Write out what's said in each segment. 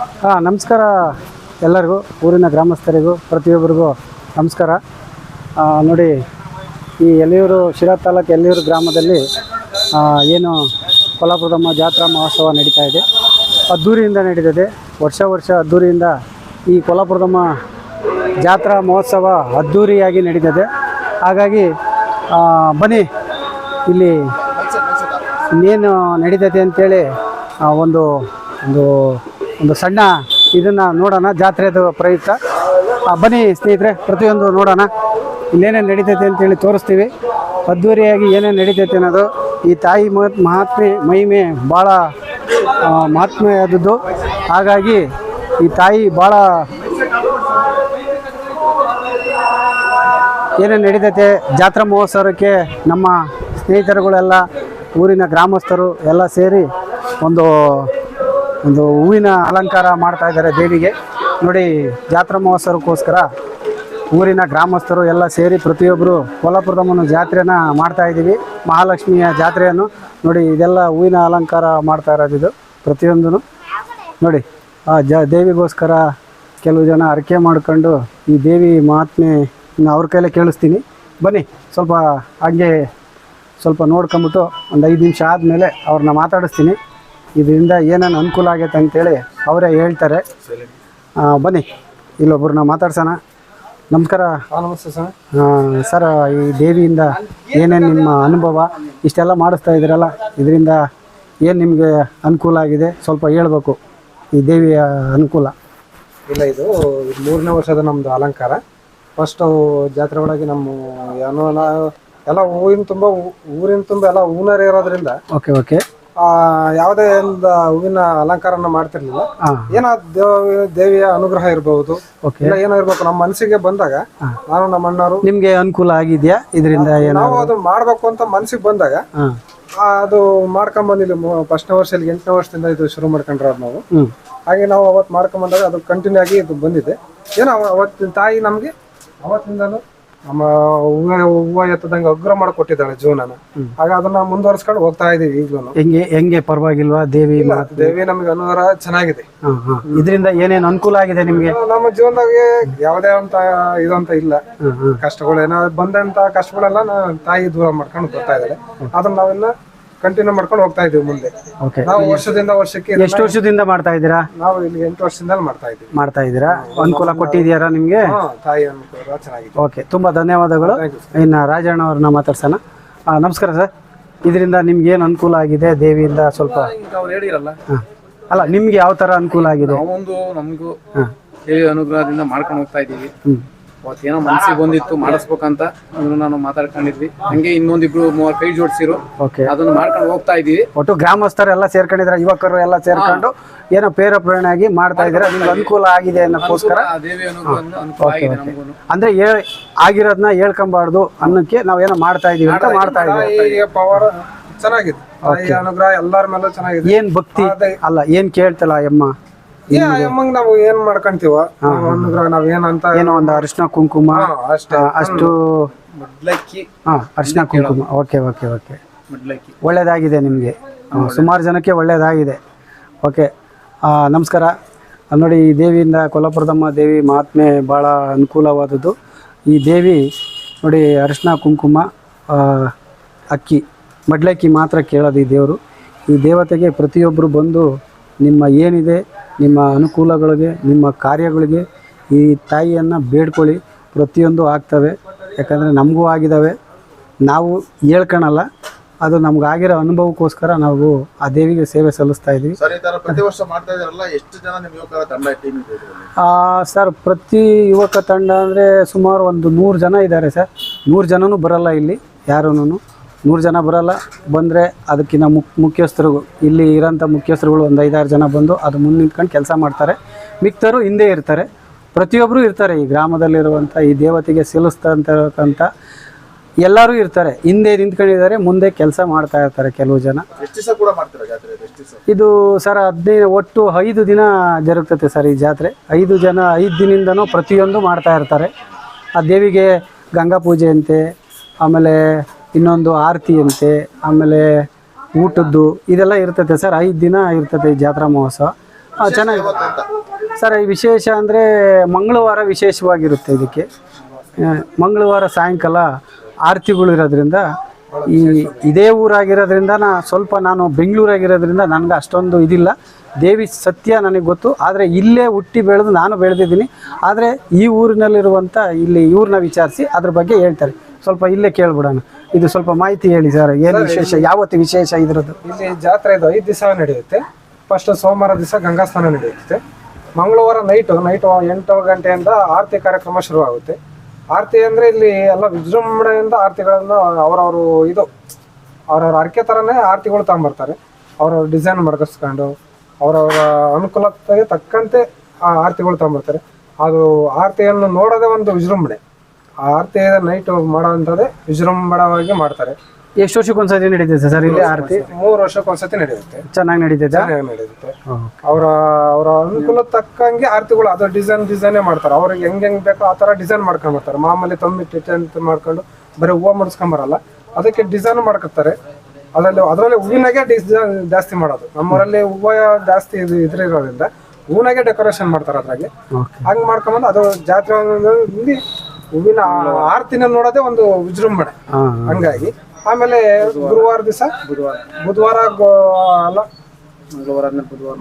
ಹಾಂ ನಮಸ್ಕಾರ ಎಲ್ಲರಿಗೂ ಊರಿನ ಗ್ರಾಮಸ್ಥರಿಗೂ ಪ್ರತಿಯೊಬ್ಬರಿಗೂ ನಮಸ್ಕಾರ. ನೋಡಿ ಈ ಎಲ್ಲಿಯೂರು ಶಿರಾ ತಾಲೂಕು ಎಲ್ಲಿಯೂರು ಗ್ರಾಮದಲ್ಲಿ ಏನು ಕೊಲ್ಲಾಪುರದಮ್ಮ ಜಾತ್ರಾ ಮಹೋತ್ಸವ ನಡೀತಾ ಇದೆ. ಅದ್ದೂರಿಯಿಂದ ನಡೀತದೆ ವರ್ಷ ವರ್ಷ ಅದ್ದೂರಿಯಿಂದ ಈ ಕೊಲ್ಲಾಪುರದಮ್ಮ ಜಾತ್ರಾ ಮಹೋತ್ಸವ ಅದ್ದೂರಿಯಾಗಿ ನಡೀತದೆ ಹಾಗಾಗಿ ಬನ್ನಿ ಇಲ್ಲಿ ಇನ್ನೇನು ನಡೀತದೆ ಅಂತೇಳಿ ಆ, ಒಂದು ಒಂದು ಒಂದು ಸಣ್ಣ ಇದನ್ನು ನೋಡೋಣ, ಜಾತ್ರೆದು ಪ್ರಯುಕ್ತ. ಬನ್ನಿ ಸ್ನೇಹಿತರೆ, ಪ್ರತಿಯೊಂದು ನೋಡೋಣ. ಇಲ್ಲೇನೇನು ನಡೀತೈತೆ ಅಂತೇಳಿ ತೋರಿಸ್ತೀವಿ. ಅದ್ಧೂರಿಯಾಗಿ ಏನೇನು ನಡೀತೈತೆ ಅನ್ನೋದು ಈ ತಾಯಿ ಮಹತ್, ಮಹಾತ್ಮೆ, ಮಹಿಮೆ ಭಾಳ ಮಹಾತ್ಮೆಯಾದದ್ದು ಹಾಗಾಗಿ ಈ ತಾಯಿ ಭಾಳ ಏನೇನು ನಡೀತೈತೆ, ಜಾತ್ರಾ ಮಹೋತ್ಸವಕ್ಕೆ ನಮ್ಮ ಸ್ನೇಹಿತರುಗಳೆಲ್ಲ, ಊರಿನ ಗ್ರಾಮಸ್ಥರು ಎಲ್ಲ ಸೇರಿ ಒಂದು ಒಂದು ಹೂವಿನ ಅಲಂಕಾರ ಮಾಡ್ತಾ ಇದ್ದಾರೆ ದೇವಿಗೆ. ನೋಡಿ, ಜಾತ್ರಾ ಮಹೋತ್ಸವಕ್ಕೋಸ್ಕರ ಊರಿನ ಗ್ರಾಮಸ್ಥರು ಎಲ್ಲ ಸೇರಿ ಪ್ರತಿಯೊಬ್ಬರು ಕೊಲ್ಲಾಪುರದಮ್ಮನ ಜಾತ್ರೆನ ಮಾಡ್ತಾ ಇದ್ದೀವಿ. ಮಹಾಲಕ್ಷ್ಮಿಯ ಜಾತ್ರೆಯನ್ನು. ನೋಡಿ, ಇದೆಲ್ಲ ಹೂವಿನ ಅಲಂಕಾರ ಮಾಡ್ತಾ ಇರೋದು ಇದು ಪ್ರತಿಯೊಂದೂ ನೋಡಿ, ಆ ಜ, ದೇವಿಗೋಸ್ಕರ ಕೆಲವು ಜನ ಅರಕೆ ಮಾಡ್ಕೊಂಡು ಈ ದೇವಿ ಮಹಾತ್ಮೆ ಅವ್ರ ಕೈಲೇ ಕೇಳಿಸ್ತೀನಿ. ಬನ್ನಿ, ಸ್ವಲ್ಪ ಹಾಗೆ ಸ್ವಲ್ಪ ನೋಡ್ಕೊಂಬಿಟ್ಟು ಒಂದು ಐದು ನಿಮಿಷ ಆದಮೇಲೆ ಅವ್ರನ್ನ ಮಾತಾಡಿಸ್ತೀನಿ. ಇದರಿಂದ ಏನೇನು ಅನುಕೂಲ ಆಗೈತೆ ಅಂತೇಳಿ ಅವರೇ ಹೇಳ್ತಾರೆ. ಬನ್ನಿ ಇಲ್ಲೊಬ್ಬರನ್ನ ಮಾತಾಡ್ಸೋಣ. ನಮಸ್ಕಾರ. ನಮಸ್ತೆ ಸರ್. ಸರ್ ಈ ದೇವಿಯಿಂದ ಏನೇನು ನಿಮ್ಮ ಅನುಭವ? ಇಷ್ಟೆಲ್ಲ ಮಾಡಿಸ್ತಾ ಇದ್ದೀರಲ್ಲ ಇದರಿಂದ ಏನು ನಿಮಗೆ ಅನುಕೂಲ ಆಗಿದೆ? ಸ್ವಲ್ಪ ಹೇಳ್ಬೇಕು ಈ ದೇವಿಯ ಅನುಕೂಲ. ಇಲ್ಲ ಇದು ಮೂರನೇ ವರ್ಷದ ನಮ್ಮದು ಅಲಂಕಾರ. ಫಸ್ಟು ಜಾತ್ರೆ ಒಳಗೆ ನಮ್ಮ ಏನೋ ಎಲ್ಲ ಹೂವಿನ ತುಂಬ ಊರಿನ ತುಂಬ ಎಲ್ಲ ಹೂನರ್ ಇರೋದ್ರಿಂದ ಓಕೆ ಓಕೆ ಯಾವುದೇ ಒಂದು ಹೂವಿನ ಅಲಂಕಾರನ ಮಾಡ್ತಿರ್ಲಿಲ್ಲ. ಏನೋ ದೇವ ದೇವಿಯ ಅನುಗ್ರಹ ಇರಬಹುದು ಇಲ್ಲ ಏನೋ ಇರ್ಬೇಕು. ನಮ್ಮ ಮನಸ್ಸಿಗೆ ಬಂದಾಗ ನಾನು ನಮ್ಮ ಅಣ್ಣವರು ನಿಮ್ಗೆ ಅನುಕೂಲ ಆಗಿದ್ಯಾ? ಇದರಿಂದ ನಾವು ಅದು ಮಾಡ್ಬೇಕು ಅಂತ ಮನ್ಸಿಗೆ ಬಂದಾಗ ಆ, ಅದು ಮಾಡ್ಕೊಂಡ್ ಬಂದಿಲ್ಲ ಫಸ್ಟ್ನೇ ವರ್ಷ ಇಲ್ಲಿ ಎಂಟನೇ ವರ್ಷದಿಂದ ಇದು ಶುರು ಮಾಡ್ಕೊಂಡ್ರ ನಾವು. ಹಾಗೆ ನಾವು ಅವತ್ತು ಮಾಡ್ಕೊಂಡ್ ಬಂದಾಗ ಅದು ಕಂಟಿನ್ಯೂ ಆಗಿ ಇದು ಬಂದಿದೆ. ಏನೋ ಅವ- ಅವತ್ತಿನ ತಾಯಿ ನಮಗೆ ಅವತ್ತಿಂದಲೂ ನಮ್ಮ ಹೂವ ಹೂವ ಎತ್ತದಂಗೆ ಅಗ್ರ ಮಾಡಿಕೊಟ್ಟಿದ್ದಾಳೆ ಜೀವನನ. ಆಗ ಅದನ್ನ ಮುಂದುವರ್ಸ್ಕೊಂಡು ಹೋಗ್ತಾ ಇದೀವಿ ಈಗಲೂ ಹೆಂಗೆ ಹೆಂಗೆ ಪರವಾಗಿಲ್ವಾ? ದೇವಿ ಮಾತು ದೇವಿ ನಮ್ಗೆ ಅನುವಾರ ಚೆನ್ನಾಗಿದೆ. ಹಾ, ಹಾಂ. ಇದರಿಂದ ಏನೇನು ಅನುಕೂಲ ಆಗಿದೆ ನಿಮಗೆ? ನಮ್ಮ ಜೀವನದಾಗೆ ಯಾವುದೇ ಅಂತ ಇದು ಅಂತ ಇಲ್ಲ. ಕಷ್ಟಗಳು ಏನಾದ್ರು ಬಂದಂತ ಕಷ್ಟಗಳೆಲ್ಲ ನಾ- ತಾಯಿ ದೂರ ಮಾಡ್ಕೊಂಡು ಬರ್ತಾ ಇದ್ದಾಳೆ. ಅದನ್ನ ನಾವೆಲ್ಲ ಕಂಟಿನ್ಯೂ ಮಾಡ್ಕೊಂಡು ಹೋಗ್ತಾ ಇದೀವಿ ಮುಂದೆ. ಓಕೆ ನಾವು ವರ್ಷದಿಂದ ವರ್ಷಕ್ಕೆ ಇದನ್ನ- ಎಷ್ಟು ವರ್ಷದಿಂದ ಮಾಡ್ತಾ ಇದ್ದೀರಾ? ನಾವು ಇಲ್ಲಿ ಎಂಟು ವರ್ಷದಿಂದ ಮಾಡ್ತಾ ಇದ್ದೀವಿ. ಮಾಡ್ತಾ ಇದ್ದೀರಾ? ಅನುಕೂಲ ಕೊಟ್ಟಿದ್ದೀರಾ ನಿಮಗೆ? ಹಾ ತಾಯಿ ಅನುಕೂಲ ಚೆನ್ನಾಗಿದೆ. ಓಕೆ ತುಂಬ ಧನ್ಯವಾದಗಳು. Thank you, ಇನ್ನು ರಾಜಣ್ಣ ಅವ್ರನ್ನ ಮಾತಾಡ್ಸೋಣ. ಆ, ನಮಸ್ಕಾರ ಸರ್ ಇದರಿಂದ ನಿಮ್ಗೆ ಏನು ಅನುಕೂಲ ಆಗಿದೆ? ದೇವಿಯಿಂದ ಸ್ವಲ್ಪ ಅವ್ರು ಹೇಳಿರಲ್ಲ ಹಾಂ. ಅಲ್ಲ ನಿಮ್ಗೆ ಯಾವ ಥರ ಅನುಕೂಲ ಆಗಿದೆ? ಒಂದು ನಮಗೂ ಹಾಂ. ದೇವಿ ಅನುಗ್ರಹದಿಂದ ಮಾಡ್ಕೊಂಡು ಹೋಗ್ತಾ ಇದೀವಿ ಹ್ಞೂ ಅವತ್ತೇನೋ ಮನಸ್ಸಿಗೆ ಬಂದಿತ್ತು ಮಾಡಿಸ್ಬೇಕಂತ ಅದನ್ನು ನಾನು ಮಾತಾಡ್ಕೊಂಡಿದ್ವಿ. ಹಂಗೆ ಇನ್ನೊಂದಿಬ್ರು ಮೂವರು ಕೈ ಜೋಡಿಸಿರು. ಓಕೆ ಅದನ್ನ ಮಾಡ್ಕೊಂಡು ಹೋಗ್ತಾ ಇದೀವಿ ಒಟ್ಟು ಗ್ರಾಮಸ್ಥರೆಲ್ಲ ಸೇರ್ಕೊಂಡಿದ್ರೆ ಯುವಕರು ಎಲ್ಲ ಸೇರ್ಕೊಂಡು ಏನೋ ಪ್ರೇರ ಪ್ರೇರಣೆ ಆಗಿ ಮಾಡ್ತಾ ಇದ್ರೆ ನಿಮ್ಗೆ ಅನುಕೂಲ ಆಗಿದೆ ಅನ್ನೋಕ್ಕೋಸ್ಕರ ಆ ದೇವಿ ಅನುಕೂಲ ಆಗಿದೆ ಅಂದ್ರೆ ಏ- ಆಗಿರೋದನ್ನ ಹೇಳ್ಕೊಂಬಾರ್ದು ಅನ್ನೋಕ್ಕೆ ನಾವೇನೋ ಮಾಡ್ತಾ ಇದೀವಿ ಅಂತ ಮಾಡ್ತಾ ಇದ್ದೀವಿ. ಪವರ್ ಚೆನ್ನಾಗಿದೆ. ಅನುಗ್ರಹ ಎಲ್ಲರ ಮೇಲೂ ಚೆನ್ನಾಗಿದೆ. ಏನ್ ಭಕ್ತಿ? ಅಲ್ಲ ಏನ್ ಕೇಳ್ತಲ್ಲ ಅಮ್ಮ ಏ ಅಮ್ಮಂಗ್ ನಾವು ಏನ್ ಮಾಡ್ಕೊಂತೀವ ನಾವು ಅನುಗ್ರಹ ನಾವ್ ಏನಂತ ಏನೋ ಒಂದು ಅರಿಶಿನ ಕುಂಕುಮ ಅಷ್ಟೇ. ಅಷ್ಟು ಮಡ್ಲಕ್ಕಿ. ಹಾ ಅರಿಶಿನ ಕುಂಕುಮ. Okay okay okay. ಮಡ್ಲಕ್ಕಿ. ಒಳ್ಳೇದಾಗಿದೆ ನಿಮಗೆ. ಸುಮಾರು ಜನಕ್ಕೆ ಒಳ್ಳೇದಾಗಿದೆ. ಓಕೆ. ಆ, ನಮಸ್ಕಾರ. ನೋಡಿ ಈ ದೇವಿಯಿಂದ ಕೊಲ್ಲಾಪುರದಮ್ಮ ದೇವಿ ಮಹಾತ್ಮೆ ಭಾಳ ಅನುಕೂಲವಾದದ್ದು. ಈ ದೇವಿ ನೋಡಿ ಅರಿಶಿನ ಕುಂಕುಮ ಆ, ಅಕ್ಕಿ ಮಡ್ಲಕ್ಕಿ ಮಾತ್ರ ಕೇಳೋದು ಈ ದೇವರು. ಈ ದೇವತೆಗೆ ಪ್ರತಿಯೊಬ್ಬರು ಬಂದು ನಿಮ್ಮ ಏನಿದೆ ನಿಮ್ಮ ಅನುಕೂಲಗಳಿಗೆ ನಿಮ್ಮ ಕಾರ್ಯಗಳಿಗೆ ಈ ತಾಯಿಯನ್ನು ಬೇಡ್ಕೊಳ್ಳಿ. ಪ್ರತಿಯೊಂದು ಆಗ್ತವೆ. ಯಾಕಂದರೆ ನಮಗೂ ಆಗಿದ್ದಾವೆ ನಾವು ಹೇಳ್ಕೊಳಲ್ಲ ಅದು ನಮ್ಗೆ ಆಗಿರೋ ಅನುಭವಕ್ಕೋಸ್ಕರ ನಾವು ಆ ದೇವಿಗೆ ಸೇವೆ ಸಲ್ಲಿಸ್ತಾ ಇದ್ದೀವಿ. ಸರ್ ಈ ತರ ಪ್ರತಿ ವರ್ಷ ಮಾಡ್ತಾ ಇದಾರಲ್ಲ ಎಷ್ಟು ಜನ ನಿಮ್ ಯುವಕರ ತಂಡ ಟೀಮ್ ಇದೆ ಆ, ಸರ್ ಪ್ರತಿ ಯುವಕ ತಂಡ ಅಂದರೆ ಸುಮಾರು ಒಂದು ನೂರು ಜನ ಇದ್ದಾರೆ ಸರ್. ನೂರು ಜನನೂ ಬರಲ್ಲ ಇಲ್ಲಿ ಯಾರೂ ನೂರು ಜನ ಬರಲ್ಲ. ಬಂದರೆ ಅದಕ್ಕಿಂತ ಮುಕ್ ಮುಖ್ಯಸ್ಥರು ಇಲ್ಲಿ ಇರೋಂಥ ಮುಖ್ಯಸ್ಥರುಗಳು ಒಂದು ಐದಾರು ಜನ ಬಂದು ಅದು ಮುಂದೆ ನಿಂತ್ಕೊಂಡು ಕೆಲಸ ಮಾಡ್ತಾರೆ. ಮಿಕ್ತರು ಹಿಂದೆ ಇರ್ತಾರೆ. ಪ್ರತಿಯೊಬ್ಬರು ಇರ್ತಾರೆ ಈ ಗ್ರಾಮದಲ್ಲಿರುವಂಥ ಈ ದೇವತೆಗೆ ಸಿಲಿಸ್ತಂತಕ್ಕಂಥ ಎಲ್ಲರೂ ಇರ್ತಾರೆ. ಹಿಂದೆ ನಿಂತ್ಕೊಂಡಿದ್ದಾರೆ ಮುಂದೆ ಕೆಲಸ ಮಾಡ್ತಾ ಇರ್ತಾರೆ ಕೆಲವು ಜನ. ಇದು ಸರ್ ಹದಿನೈದು ಒಟ್ಟು ಐದು ದಿನ ಜರುಗ್ತತೆ ಸರ್ ಈ ಜಾತ್ರೆ. ಐದು ಜನ ಐದು ದಿನದಿಂದನೂ ಪ್ರತಿಯೊಂದು ಮಾಡ್ತಾ ಇರ್ತಾರೆ. ಆ ದೇವಿಗೆ ಗಂಗಾ ಪೂಜೆ ಅಂತೆ ಆಮೇಲೆ ಇನ್ನೊಂದು ಆರತಿ ಅಂತೆ, ಆಮೇಲೆ ಊಟದ್ದು ಇದೆಲ್ಲ ಇರ್ತೈತೆ ಸರ್, ಐದು ದಿನ ಇರ್ತೈತೆ ಈ ಜಾತ್ರಾ ಮಹೋತ್ಸವ. ಚೆನ್ನಾಗಿ ಸರ್, ಈ ವಿಶೇಷ ಅಂದರೆ ಮಂಗಳವಾರ ವಿಶೇಷವಾಗಿರುತ್ತೆ ಇದಕ್ಕೆ. ಮಂಗಳವಾರ ಸಾಯಂಕಾಲ ಆರತಿಗಳು ಇರೋದ್ರಿಂದ ಈ ಇದೇ ಊರಾಗಿರೋದ್ರಿಂದ ನಾ ಸ್ವಲ್ಪ ನಾನು ಬೆಂಗಳೂರಾಗಿರೋದ್ರಿಂದ ನನಗೆ ಅಷ್ಟೊಂದು ಇದಿಲ್ಲ. ದೇವಿ ಸತ್ಯ ನನಗೆ ಗೊತ್ತು, ಆದರೆ ಇಲ್ಲೇ ಹುಟ್ಟಿ ಬೆಳೆದು ನಾನು ಬೆಳೆದಿದ್ದೀನಿ. ಆದರೆ ಈ ಊರಿನಲ್ಲಿರುವಂಥ ಇಲ್ಲಿ ಇವ್ರನ್ನ ವಿಚಾರಿಸಿ ಅದ್ರ ಬಗ್ಗೆ ಹೇಳ್ತಾರೆ. ಸ್ವಲ್ಪ ಇಲ್ಲೇ ಕೇಳ್ಬಿಡೋಣ. ಇದು ಸ್ವಲ್ಪ ಮಾಹಿತಿ ಹೇಳಿ ಸರ್ ಏನು ವಿಶೇಷ? ಯಾವತ್ತು ವಿಶೇಷ ಇದ್ರದ್ದು? ಇಲ್ಲಿ ಜಾತ್ರೆ ಇದು ಐದು ದಿವಸ ನಡೆಯುತ್ತೆ. ಫಸ್ಟ್ ಸೋಮವಾರ ದಿವಸ ಗಂಗಾ ಸ್ನಾನ ನಡೆಯುತ್ತೆ. ಮಂಗಳವಾರ ನೈಟು ನೈಟ್ ಎಂಟು ಗಂಟೆಯಿಂದ ಆರತಿ ಕಾರ್ಯಕ್ರಮ ಶುರುವಾಗುತ್ತೆ. ಆರತಿ ಅಂದ್ರೆ ಇಲ್ಲಿ ಎಲ್ಲ ವಿಜೃಂಭಣೆಯಿಂದ ಆರತಿಗಳನ್ನು ಅವರವರು ಇದು ಅವರವ್ರ ಅರ್ಕೆ ಥರನೇ ಆರತಿಗಳು ತಗೊಂಬರ್ತಾರೆ. ಅವರವ್ರ ಡಿಸೈನ್ ಮಡಗಿಸ್ಕೊಂಡು ಅವರವರ ಅನುಕೂಲತೆಗೆ ತಕ್ಕಂತೆ ಆ ಆರತಿಗಳು ತಗೊಂಬರ್ತಾರೆ. ಅದು ಆರತಿಯನ್ನು ನೋಡೋದೇ ಒಂದು ವಿಜೃಂಭಣೆ. ಆರತಿ ನೈಟ್ ಮಾಡೋವಂಥದ್ದೇ ವಿಜೃಂಭಣವಾಗಿ ಮಾಡ್ತಾರೆ. ಎಷ್ಟು ವರ್ಷಕ್ಕೊಂದ್ಸತಿ ನಡೀತೈತೆ ಸರ್ ಇಲ್ಲಿ ಆರತಿ? ಮೂರು ವರ್ಷಕ್ಕೊಂದ್ಸತಿ ನಡೆಯುತ್ತೆ. ಚೆನ್ನಾಗಿ ನಡೀತೈತೆ? ನಡೆಯುತ್ತೆ ಅವರ ಅವರ ಅನುಕೂಲ ತಕ್ಕಂಗೆ ಆರತಿಗಳು ಅದು ಡಿಸೈನ್ ಡಿಸೈನೇ ಮಾಡ್ತಾರೆ. ಅವ್ರಿಗೆ ಹೆಂಗ್ ಹೆಂಗ್ ಬೇಕೋ ಆ ತರ ಡಿಸೈನ್ ಮಾಡ್ಕೊಂಡ್ ಬರ್ತಾರೆ. ಮಾಮೂಲಿ ತೊಂಬಿ ಅಂತ ಮಾಡ್ಕೊಂಡು ಬರೀ ಹೂವು ಮುಡಿಸ್ಕೊಂಬರಲ್ಲ ಅದಕ್ಕೆ ಡಿಸೈನ್ ಮಾಡ್ಕೊತಾರೆ. ಅದರಲ್ಲಿ ಅದರಲ್ಲಿ ಹೂವಿನಾಗೆ ಡಿಸೈನ್ ಜಾಸ್ತಿ ಮಾಡೋದು. ನಮ್ಮೂರಲ್ಲಿ ಹೂವು ಜಾಸ್ತಿ ಇದು ಇದ್ರಿರೋದ್ರಿಂದ ಹೂವಿನಾಗೆ ಡೆಕೋರೇಷನ್ ಮಾಡ್ತಾರೆ ಅದ್ರಾಗೆ. ಹಂಗ್ ಮಾಡ್ಕೊಂಬಂದು ಅದು ಜಾತ್ರೆ ಇಲ್ಲಿ ಹೂವಿನ ಆರತಿನ ನೋಡೋದೇ ಒಂದು ವಿಜೃಂಭಣೆ. ಹಂಗಾಗಿ ಆಮೇಲೆ ಗುರುವಾರ ದಿವಸ ಬುಧವಾರ. ಬುಧವಾರ ಅಲ್ಲ ಮಂಗಳವಾರ ಆದ್ಮೇಲೆ ಬುಧವಾರ.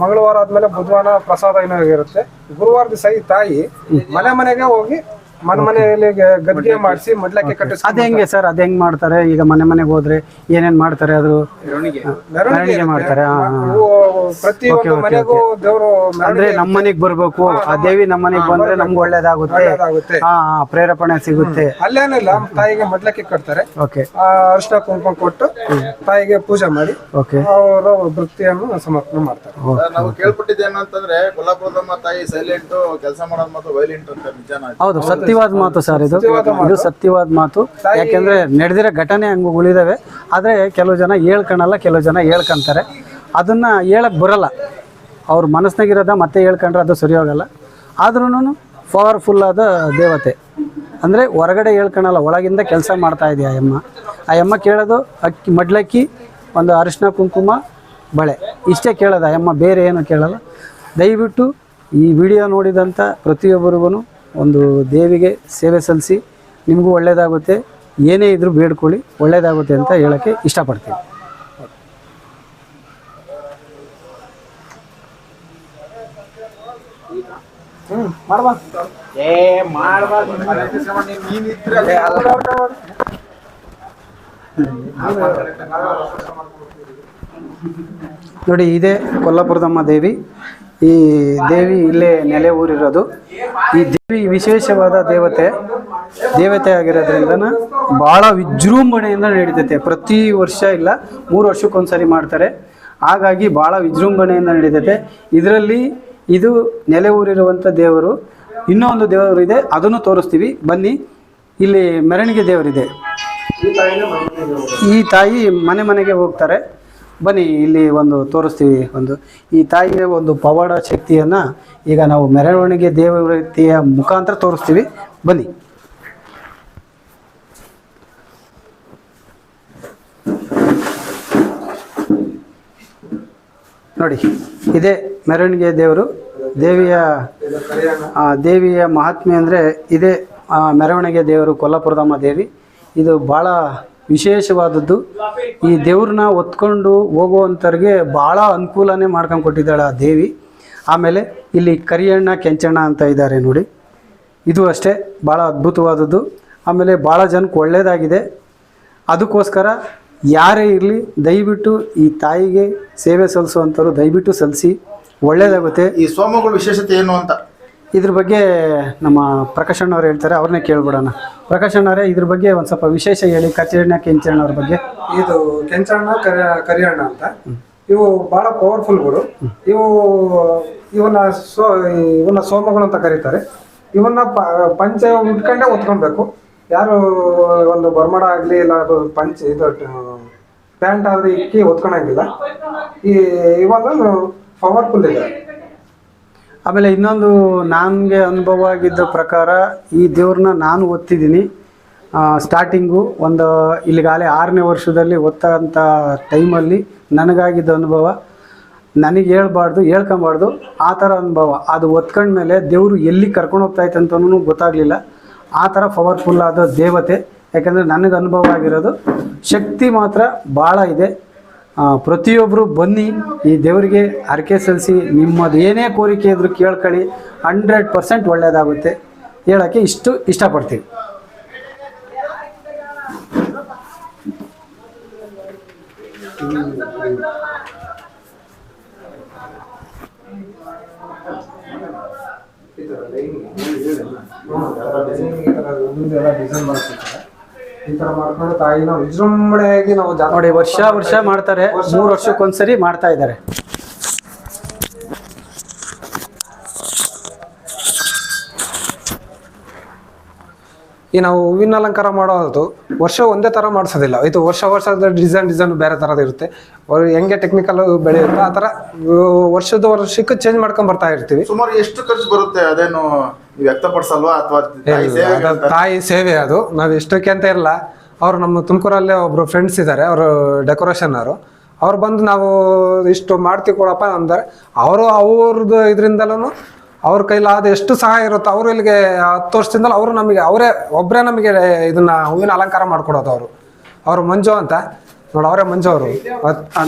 ಮಂಗಳವಾರ ಆದ್ಮೇಲೆ ಬುಧವಾರ ಪ್ರಸಾದ ಏನೋ ಇರುತ್ತೆ ಗುರುವಾರ ದಿವಸ ಈ ತಾಯಿ ಮನೆ ಮನೆಗೆ ಹೋಗಿ ಮನೆ ಮನೆಯಲ್ಲಿ ಮಾಡಿಸಿ ಕಟ್ಟಿಸ್ ಅದ್ ಹೆಂಗೆ ಸರ್ ಅದ್ ಹೆಂಗ್ ಮಾಡ್ತಾರೆ? ಈಗ ಮನೆ ಮನೆಗೆ ಹೋದ್ರೆ ಏನೇನ್ ಮಾಡ್ತಾರೆ ಅದು? ಮೆರವಣಿಗೆ. ಮಾಡ್ತಾರೆ. ಹಾ, ಹಾ. ಪ್ರತಿ ಒಂದು ಮನೆಗೂ ದೇವರು ಅಂದ್ರೆ ನಮ್ಮ ಮನೆಗ್ ಬರ್ಬೇಕು. ಆ ದೇವಿ ನಮ್ಮ ಮನೆಗ್ ಬಂದ್ರೆ ನಮ್ಗೆ ಒಳ್ಳೇದಾಗುತ್ತೆ. ಪ್ರೇರಪಣೆ ಹಾ ಹಾ, ಪ್ರೇರೇಪಣೆ ಸಿಗುತ್ತೆ. ಅಲ್ಲೇನಿಲ್ಲ ತಾಯಿಗೆ ಮಡ್ಲಕ್ಕೆ ಕಟ್ತಾರೆ. ಓಕೆ ಆ ಅರಿಶಿನ ಕುಂಕುಮ ಕೊಟ್ಟು ತಾಯಿಗೆ ಪೂಜೆ ಮಾಡಿ ಓಕೆ ಅವರ ವೃತ್ತಿಯನ್ನು ಸಮರ್ಪಣೆ ಮಾಡ್ತಾರೆ. ನಾವು ಕೇಳ್ಪಟ್ಟಿದ್ದೇನು ಅಂತಂದ್ರೆ ಕೊಲ್ಲಾಪುರದಮ್ಮ ತಾಯಿ ಸೈಲೆಂಟ್ ಕೆಲಸ ಮಾಡೋದು ಮಾತ್ರ ವೈಲೆಂಟ್ ಅಂತ ನಿಜ ಹೌದು ಸತ್ಯವಾದ ಮಾತು ಸರ್ ಇದು. ಇದು ಸತ್ಯವಾದ ಮಾತು. ಯಾಕೆಂದ್ರೆ ನಡೆದಿರೋ ಘಟನೆ ಹಂಗುಗಳಿದಾವೆ ಆದರೆ ಕೆಲವು ಜನ ಹೇಳ್ಕೊಳಲ್ಲ ಕೆಲವು ಜನ ಹೇಳ್ಕೊಂತಾರೆ ಅದನ್ನ ಹೇಳಕ್ ಬರಲ್ಲ. ಅವ್ರ ಮನಸ್ನಾಗಿರೋದ ಮತ್ತೆ ಹೇಳ್ಕೊಂಡ್ರೆ ಅದು ಸರಿ ಹೋಗಲ್ಲ. ಆದ್ರೂ ಪವರ್ಫುಲ್ ಆದ ದೇವತೆ. ಅಂದರೆ ಹೊರಗಡೆ ಹೇಳ್ಕೊಳಲ್ಲ ಒಳಗಿಂದ ಕೆಲಸ ಮಾಡ್ತಾ ಇದೆಯಾ ಆ ಅಮ್ಮ. ಆ ಅಮ್ಮ ಕೇಳೋದು ಅಕ್ಕಿ ಮಡ್ಲಕ್ಕಿ ಒಂದು ಅರಿಶಿನ ಕುಂಕುಮ ಬಳೆ. ಇಷ್ಟೇ ಕೇಳೋದು ಆ ಅಮ್ಮ ಬೇರೆ ಏನು ಕೇಳಲ್ಲ. ದಯವಿಟ್ಟು ಈ ವಿಡಿಯೋ ನೋಡಿದಂಥ ಪ್ರತಿಯೊಬ್ಬರಿಗೂ ಒಂದು ದೇವಿಗೆ ಸೇವೆ ಸಲ್ಲಿಸಿ ನಿಮಗೂ ಒಳ್ಳೆಯದಾಗುತ್ತೆ ಏನೇ ಇದ್ರೂ ಬೇಡ್ಕೊಳ್ಳಿ ಒಳ್ಳೆಯದಾಗುತ್ತೆ ಅಂತ ಹೇಳೋಕ್ಕೆ ಇಷ್ಟಪಡ್ತೀನಿ ನೋಡಿ ಇದೇ ಕೊಲ್ಲಾಪುರದಮ್ಮ ದೇವಿ ಈ ದೇವಿ ಇಲ್ಲೇ ನೆಲೆ ಊರಿರೋದು. ಈ ದೇವಿ ವಿಶೇಷವಾದ ದೇವತೆ ದೇವತೆ ಆಗಿರೋದ್ರಿಂದ ಭಾಳ ವಿಜೃಂಭಣೆಯಿಂದ ನಡೀತೈತೆ. ಪ್ರತಿ ವರ್ಷ ಇಲ್ಲ, ಮೂರು ವರ್ಷಕ್ಕೊಂದ್ಸರಿ ಮಾಡ್ತಾರೆ. ಹಾಗಾಗಿ ಭಾಳ ವಿಜೃಂಭಣೆಯಿಂದ ನಡೀತೈತೆ. ಇದರಲ್ಲಿ ಇದು ನೆಲೆ ಊರಿರುವಂಥ ದೇವರು, ಇನ್ನೊಂದು ದೇವರು ಇದೆ, ಅದನ್ನು ತೋರಿಸ್ತೀವಿ. ಬನ್ನಿ, ಇಲ್ಲಿ ಮೆರವಣಿಗೆ ದೇವರಿದೆ. ಈ ತಾಯಿ ಮನೆ ಮನೆಗೆ ಹೋಗ್ತಾರೆ. ಬನ್ನಿ, ಇಲ್ಲಿ ಒಂದು ತೋರಿಸ್ತೀವಿ. ಒಂದು, ಈ ತಾಯಿಯ ಒಂದು ಪವಾಡ ಶಕ್ತಿಯನ್ನು ಈಗ ನಾವು ಮೆರವಣಿಗೆ ದೇವತೆಯ ಮುಖಾಂತರ ತೋರಿಸ್ತೀವಿ. ಬನ್ನಿ. ನೋಡಿ, ಇದೇ ಮೆರವಣಿಗೆ ದೇವರು. ದೇವಿಯ ದೇವಿಯ ಮಹಾತ್ಮೆ ಅಂದರೆ ಇದೇ ಮೆರವಣಿಗೆ ದೇವರು ಕೊಲ್ಲಾಪುರದಮ್ಮ ದೇವಿ. ಇದು ಭಾಳ ವಿಶೇಷವಾದದ್ದು ಈ ದೇವ್ರನ್ನ ಹೊತ್ಕೊಂಡು ಹೋಗುವಂಥವ್ರಿಗೆ ಭಾಳ ಅನುಕೂಲನೇ ಮಾಡ್ಕೊಂಡು ಕೊಟ್ಟಿದ್ದಾಳೆ ಆ ದೇವಿ. ಆಮೇಲೆ ಇಲ್ಲಿ ಕರಿಯಣ್ಣ, ಕೆಂಚಣ್ಣ ಅಂತ ಇದ್ದಾರೆ ನೋಡಿ. ಇದು ಅಷ್ಟೇ ಭಾಳ ಅದ್ಭುತವಾದದ್ದು. ಆಮೇಲೆ ಭಾಳ ಜನಕ್ಕೆ ಒಳ್ಳೆಯದಾಗಿದೆ ಅದಕ್ಕೋಸ್ಕರ ಯಾರೇ ಇರಲಿ, ದಯವಿಟ್ಟು ಈ ತಾಯಿಗೆ ಸೇವೆ ಸಲ್ಲಿಸುವಂಥವ್ರು ದಯವಿಟ್ಟು ಸಲ್ಲಿಸಿ. ಒಳ್ಳೆಯದಾಗುತ್ತೆ ಈ ಸೋಮಗಳ ವಿಶೇಷತೆ ಏನು ಅಂತ? ಇದ್ರ ಬಗ್ಗೆ ನಮ್ಮ ಪ್ರಕಾಶ್ ಅಣ್ಣವ್ರು ಹೇಳ್ತಾರೆ ಅವ್ರನ್ನೇ ಕೇಳ್ಬಿಡೋಣ. ಪ್ರಕಾಶ್ ಅಣ್ಣವರೇ ಇದ್ರ ಬಗ್ಗೆ ಒಂದು ಸ್ವಲ್ಪ ವಿಶೇಷ ಹೇಳಿ ಕಚೇರಿನ ಕೆಂಚಣ್ಣ ಅವ್ರ ಬಗ್ಗೆ. ಇದು ಕೆಂಚಣ್ಣ ಕರಿ ಕರಿಯಣ್ಣ ಅಂತ. ಇವು ಬಹಳ ಪವರ್ಫುಲ್ಗಳು ಇವು ಇವನ್ನ ಸೋ ಇವನ್ನ ಸೋಮಗಳು ಅಂತ ಕರೀತಾರೆ. ಇವನ್ನ ಪಂಚ ಉಟ್ಕೊಂಡೇ ಹೊತ್ಕೊಬೇಕು ಯಾರು ಒಂದು ಬರ್ಮಡ ಆಗಲಿ ಇಲ್ಲ ಪಂಚ ಇದು ಪ್ಯಾಂಟ್ ಆದ್ರೆ ಇಕ್ಕಿ ಹೊತ್ಕೊಳಂಗಿಲ್ಲ ಈ ಇವಾಗ ಪವರ್ಫುಲ್ ಇದೆ. ಆಮೇಲೆ ಇನ್ನೊಂದು ನನಗೆ ಅನುಭವ ಆಗಿದ್ದ ಪ್ರಕಾರ ಈ ದೇವ್ರನ್ನ ನಾನು ಓದ್ತಿದ್ದೀನಿ. ಸ್ಟಾರ್ಟಿಂಗು ಒಂದು ಇಲ್ಲಿಗಾಲೇ ಆರನೇ ವರ್ಷದಲ್ಲಿ ಒತ್ತಂಥ ಟೈಮಲ್ಲಿ ನನಗಾಗಿದ್ದ ಅನುಭವ. ನನಗೆ ಹೇಳ್ಬಾರ್ದು, ಹೇಳ್ಕೊಬಾರ್ದು, ಆ ಥರ ಅನುಭವ. ಅದು ಒತ್ಕೊಂಡ್ಮೇಲೆ ದೇವರು ಎಲ್ಲಿ ಕರ್ಕೊಂಡು ಹೋಗ್ತಾ ಇತ್ತು ಅಂತನೂ ಗೊತ್ತಾಗಲಿಲ್ಲ. ಆ ಥರ ಪವರ್ಫುಲ್ ಆದ ದೇವತೆ. ಯಾಕಂದರೆ ನನಗೆ ಅನುಭವ ಆಗಿರೋದು, ಶಕ್ತಿ ಮಾತ್ರ ಭಾಳ ಇದೆ. ಪ್ರತಿಯೊಬ್ಬರು ಬನ್ನಿ ಈ ದೇವರಿಗೆ ಹರಕೆ ಸಲ್ಲಿಸಿ ನಿಮ್ಮದು ಏನೇ ಕೋರಿಕೆ ಇದ್ರೂ ಕೇಳ್ಕೊಳ್ಳಿ. ಹಂಡ್ರೆಡ್ ಪರ್ಸೆಂಟ್ ಒಳ್ಳೆಯದಾಗುತ್ತೆ ಹೇಳೋಕ್ಕೆ ಇಷ್ಟು ಇಷ್ಟಪಡ್ತೀವಿ. ಡಿಸೈನ್ ಈ ತರ ಮಾಡ್ಕೊಂಡು ತಾಯಿನ ವಿಜೃಂಭಣೆಯಾಗಿ ನಾವು ಜಾತ್ರೆ ನೋಡಿ ವರ್ಷ ವರ್ಷ ಮಾಡ್ತಾರೆ. ಮೂರು ವರ್ಷಕ್ಕೊಂದ್ಸರಿ ಮಾಡ್ತಾ ಇದ್ದಾರೆ. ಈ ನಾವು ಹೂವಿನ ಅಲಂಕಾರ ಮಾಡೋದು ವರ್ಷ ಒಂದೇ ತರ ಮಾಡಿಸೋದಿಲ್ಲ. ಇದು ವರ್ಷ ವರ್ಷ ಡಿಸೈನ್ ಡಿಸೈನ್ ಬೇರೆ ಥರದ್ದು ಇರುತ್ತೆ. ಅವ್ರು ಹೆಂಗೆ ಟೆಕ್ನಿಕಲ್ ಬೆಳೆಯುತ್ತೆ ಆ ಥರ ವರ್ಷದ ವರ್ಷಕ್ಕೆ ಚೇಂಜ್ ಮಾಡ್ಕೊಂಡ್ ಬರ್ತಾ ಇರ್ತೀವಿ. ಸುಮಾರು ಎಷ್ಟು ಖರ್ಚು ಬರುತ್ತೆ? ಅದೇನು ವ್ಯಕ್ತಪಡಿಸಲ್ವಾ ಅಥವಾ ತಾಯಿ ಸೇವೆ ಅದು ನಾವು ಎಷ್ಟಕ್ಕೆ ಅಂತ ಇಲ್ಲ ಅವ್ರು ನಮ್ಮ ತುಮಕೂರಲ್ಲೇ ಒಬ್ರು ಫ್ರೆಂಡ್ಸ್ ಇದ್ದಾರೆ ಅವರು ಡೆಕೋರೇಷನ್ ಅವರು. ಅವ್ರು ಬಂದು ನಾವು ಇಷ್ಟು ಮಾಡ್ತೀವಿ ಕೊಡಪ್ಪ ಅಂದ್ರೆ. ಅವರು ಅವ್ರದ್ದು ಇದರಿಂದಲೂ ಅವ್ರ ಕೈಲಾದ ಎಷ್ಟು ಸಹಾಯ ಇರುತ್ತೋ ಅವರು ಇಲ್ಲಿಗೆ ಹತ್ತು ವರ್ಷದಿಂದಲೂ ಅವರು ನಮಗೆ ಅವರೇ ಒಬ್ಬರೇ ನಮಗೆ ಇದನ್ನ ಹೂವಿನ ಅಲಂಕಾರ ಮಾಡ್ಕೊಡೋದು ಅವರು. ಅವರು ಮಂಜು ಅಂತ. ನೋಡಿ ಅವರೇ ಮಂಜು ಅವರು.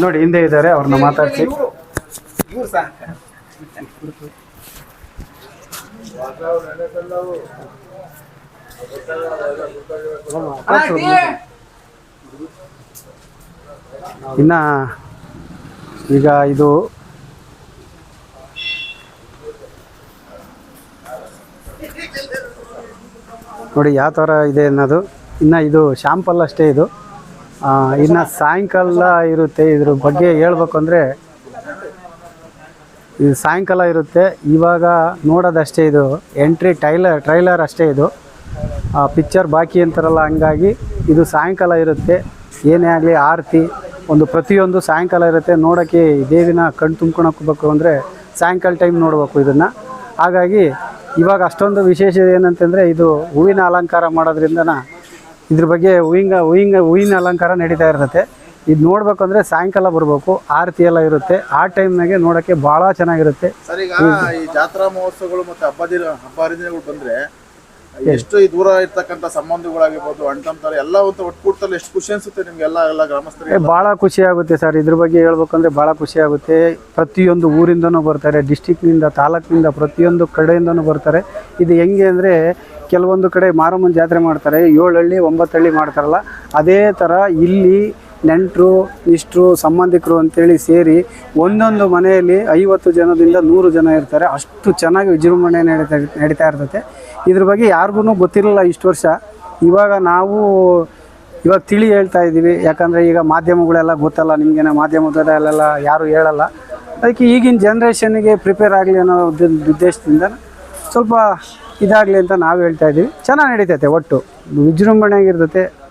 ನೋಡಿ ಹಿಂದೆ ಇದ್ದಾರೆ ಅವ್ರನ್ನ ಮಾತಾಡ್ಸಿ. ಇನ್ನ ಈಗ ಇದು ನೋಡಿ ಯಾವ ಥರ ಇದೆ ಅನ್ನೋದು. ಇನ್ನು ಇದು ಶಾಂಪಲ್ ಅಷ್ಟೇ ಇದು. ಇನ್ನು ಸಾಯಂಕಾಲ ಇರುತ್ತೆ ಇದ್ರ ಬಗ್ಗೆ ಹೇಳ್ಬೇಕು ಅಂದರೆ ಇದು ಸಾಯಂಕಾಲ ಇರುತ್ತೆ. ಇವಾಗ ನೋಡೋದಷ್ಟೇ ಇದು ಎಂಟ್ರಿ ಟೈಲರ್, ಟ್ರೈಲರ್ ಅಷ್ಟೇ ಇದು. ಪಿಕ್ಚರ್ ಬಾಕಿ ಅಂತಾರಲ್ಲ, ಹಂಗಾಗಿ ಇದು ಸಾಯಂಕಾಲ ಇರುತ್ತೆ. ಏನೇ ಆಗಲಿ ಆರತಿ, ಒಂದು ಪ್ರತಿಯೊಂದು ಸಾಯಂಕಾಲ ಇರುತ್ತೆ. ನೋಡೋಕ್ಕೆ ದೇವಿನ ಕಣ್ಣು ತುಂಬ್ಕೊಳಕ್ಕೆ ಹೋಗ್ಬೇಕು ಅಂದರೆ ಸಾಯಂಕಾಲ ಟೈಮ್ ನೋಡಬೇಕು ಇದನ್ನು. ಹಾಗಾಗಿ ಇವಾಗ ಅಷ್ಟೊಂದು ವಿಶೇಷ ಏನಂತಂದರೆ ಇದು ಹೂವಿನ ಅಲಂಕಾರ ಮಾಡೋದ್ರಿಂದನ ಇದ್ರ ಬಗ್ಗೆ ಹೂವಿಂಗ ಹೂವಿಂಗ, ಹೂವಿನ ಅಲಂಕಾರ ನಡೀತಾ ಇರ್ತೈತೆ ಇದು ನೋಡ್ಬೇಕು ಅಂದರೆ ಸಾಯಂಕಾಲ ಬರಬೇಕು ಆರತಿ ಎಲ್ಲ ಇರುತ್ತೆ. ಆ ಟೈಮ್ನಾಗೆ ನೋಡೋಕ್ಕೆ ಭಾಳ ಚೆನ್ನಾಗಿರುತ್ತೆ. ಸರ್ ಈಗ ಈ ಜಾತ್ರಾ ಮಹೋತ್ಸವಗಳು ಮತ್ತೆ ದಿನ ಹಬ್ಬ ಹರಿದಿನಗಳು ಬಂದ್ರೆ ಎಷ್ಟು ಈ ದೂರ ಇರ್ತಕ್ಕಂಥ ಸಂಬಂಧಗಳಾಗಿರ್ಬೋದು ಅಂತಂತಾರ ಎಲ್ಲ ಒಂದು ಒಟ್ಕೂಡ್ತಲ್ಲಿ ಎಷ್ಟು ಖುಷಿ ಅನ್ಸುತ್ತೆ ನಿಮ್ಗೆ ಎಲ್ಲ ಎಲ್ಲ ಗ್ರಾಮಸ್ಥರಿಗೆ? ಭಾಳ ಖುಷಿ ಆಗುತ್ತೆ ಸರ್. ಇದ್ರ ಬಗ್ಗೆ ಹೇಳ್ಬೇಕಂದ್ರೆ ಭಾಳ ಖುಷಿ ಆಗುತ್ತೆ. ಪ್ರತಿಯೊಂದು ಊರಿಂದನೂ ಬರ್ತಾರೆ ಡಿಸ್ಟಿಕ್ನಿಂದ ತಾಲೂಕಿನಿಂದ ಪ್ರತಿಯೊಂದು ಕಡೆಯಿಂದನೂ ಬರ್ತಾರೆ. ಇದು ಹೆಂಗೆ ಅಂದರೆ ಕೆಲವೊಂದು ಕಡೆ ಮಾರಮ್ಮನ ಜಾತ್ರೆ ಮಾಡ್ತಾರೆ ಏಳು ಹಳ್ಳಿ ಒಂಬತ್ತು ಹಳ್ಳಿ ಮಾಡ್ತಾರಲ್ಲ ಅದೇ ಥರ ಇಲ್ಲಿ ನೆಂಟರು, ಇಷ್ಟರು, ಸಂಬಂಧಿಕರು ಅಂತೇಳಿ ಸೇರಿ ಒಂದೊಂದು ಮನೆಯಲ್ಲಿ ಐವತ್ತು ಜನದಿಂದ ನೂರು ಜನ ಇರ್ತಾರೆ. ಅಷ್ಟು ಚೆನ್ನಾಗಿ ವಿಜೃಂಭಣೆ ನಡೀತಾ ನಡೀತಾ ಇರ್ತದೆ ಇದ್ರ ಬಗ್ಗೆ ಯಾರಿಗೂ ಗೊತ್ತಿರಲಿಲ್ಲ ಇಷ್ಟು ವರ್ಷ. ಇವಾಗ ನಾವು, ಇವಾಗ ತಿಳಿ ಹೇಳ್ತಾ ಇದ್ದೀವಿ. ಯಾಕಂದರೆ ಈಗ ಮಾಧ್ಯಮಗಳೆಲ್ಲ ಗೊತ್ತಲ್ಲ, ನಿಮಗೇನ ಮಾಧ್ಯಮದಲ್ಲೆಲ್ಲ ಯಾರು ಹೇಳಲ್ಲ. ಅದಕ್ಕೆ ಈಗಿನ ಜನ್ರೇಷನ್ಗೆ ಪ್ರಿಪೇರ್ ಆಗಲಿ ಅನ್ನೋ ಉದ್ದ- ಉದ್ದೇಶದಿಂದ ಸ್ವಲ್ಪ ಇದಾಗಲಿ ಅಂತ ನಾವು ಹೇಳ್ತಾ ಇದ್ದೀವಿ. ಚೆನ್ನಾಗಿ ನಡೀತೈತೆ ಒಟ್ಟು. ವಿಜೃಂಭಣೆಯಾಗಿರ್ತೈತೆ.